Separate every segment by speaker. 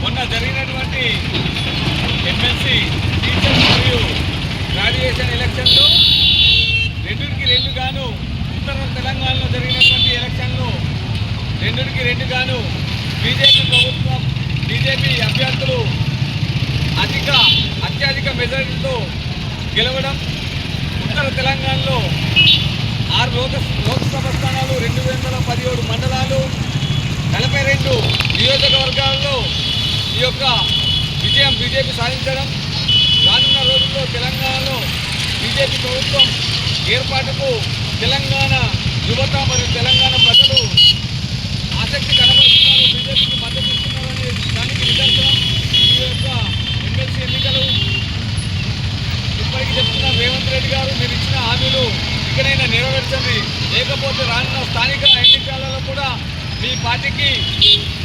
Speaker 1: మొన్న జరిగినటువంటి MLC teacher మరియు గ్రాడ్యుయేషన్ ఎలక్షన్లో రెండుకి రెండు గాను ఉత్తర తెలంగాణలో జరిగినటువంటి ఎలక్షన్లు రెండుకి రెండు గాను బీజేపీ ప్రభుత్వం బీజేపీ అభ్యర్థులు అధిక అత్యధిక మెజారిటీతో గెలవడం ఉత్తర తెలంగాణలో ఆరు లోక లోక్సభ స్థానాలు రెండు వందల పదిహేడు మండలాలు నలభై రెండు నియోజకవర్గాల్లో ఈ యొక్క విజయం బీజేపీ సాధించడం రానున్న రోజుల్లో తెలంగాణలో బీజేపీ ప్రభుత్వం ఏర్పాటుకు తెలంగాణ యువత మరియు తెలంగాణ ప్రజలు ఆసక్తి కనబరుస్తున్నారు. బీజేపీకి మద్దతు ఇస్తున్నారనే దానికి నిదర్శనం. ఈ యొక్క ఎమ్మెల్సీ ఎన్నికలు ఇప్పటికీ చెప్తున్న రేవంత్ రెడ్డి గారు మీరు ఇచ్చిన హామీలు ఇకనైనా నెరవేర్చండి. లేకపోతే రానున్న స్థానిక ఎన్నికలలో కూడా మీ పార్టీకి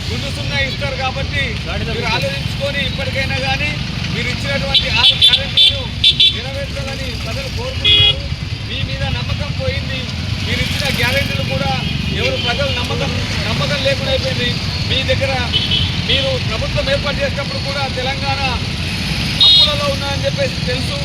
Speaker 1: గుండు సున్నా ఇస్తారు కాబట్టి మీరు ఆలోచించుకొని ఇప్పటి కానీ మీరు ఇచ్చినటువంటి ఆరు గ్యారెంటీలు నెరవేర్చాలని ప్రజలు కోరుకుంటున్నారు మీ మీద నమ్మకం పోయింది మీరు ఇచ్చిన గ్యారెంటీలు కూడా ఎవరు ప్రజలు నమ్మకం నమ్మకం లేకుండా అయిపోయింది. మీ దగ్గర మీరు ప్రభుత్వం ఏర్పాటు చేసినప్పుడు కూడా తెలంగాణ అప్పులలో ఉన్నాయని చెప్పేసి తెలుసు.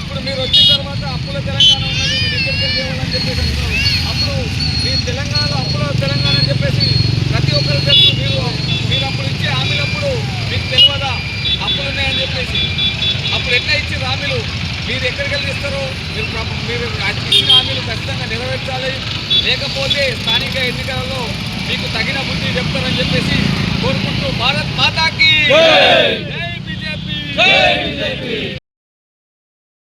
Speaker 1: ఇప్పుడు మీరు వచ్చిన తర్వాత అప్పుల తెలంగాణ ఉన్నది మీరు ఎక్కడికి వెళ్ళేవాళ్ళని చెప్పేసి అంటున్నారు. అప్పుడు మీ తెలంగాణలో అప్పుల తెలంగాణ అని చెప్పేసి ప్రతి ఒక్కరు తెలుసు. మీరు మీరు అప్పుడు ఇచ్చే హామీలప్పుడు మీకు తెలియదా? అప్పులు ఉన్నాయని చెప్పేసి. అప్పుడు ఎట్లా ఇచ్చిన హామీలు? మీరు ఎక్కడికి వెళ్ళి ఇస్తారు? మీరు మీరు ఇచ్చిన ఖచ్చితంగా నెరవేర్చాలి. లేకపోతే స్థానిక ఎన్నికలలో మీకు తగిన బుద్ధి చెప్తారని చెప్పేసి కోరుకుంటూ భారత్ మాతాకి జై! బీజేపీ!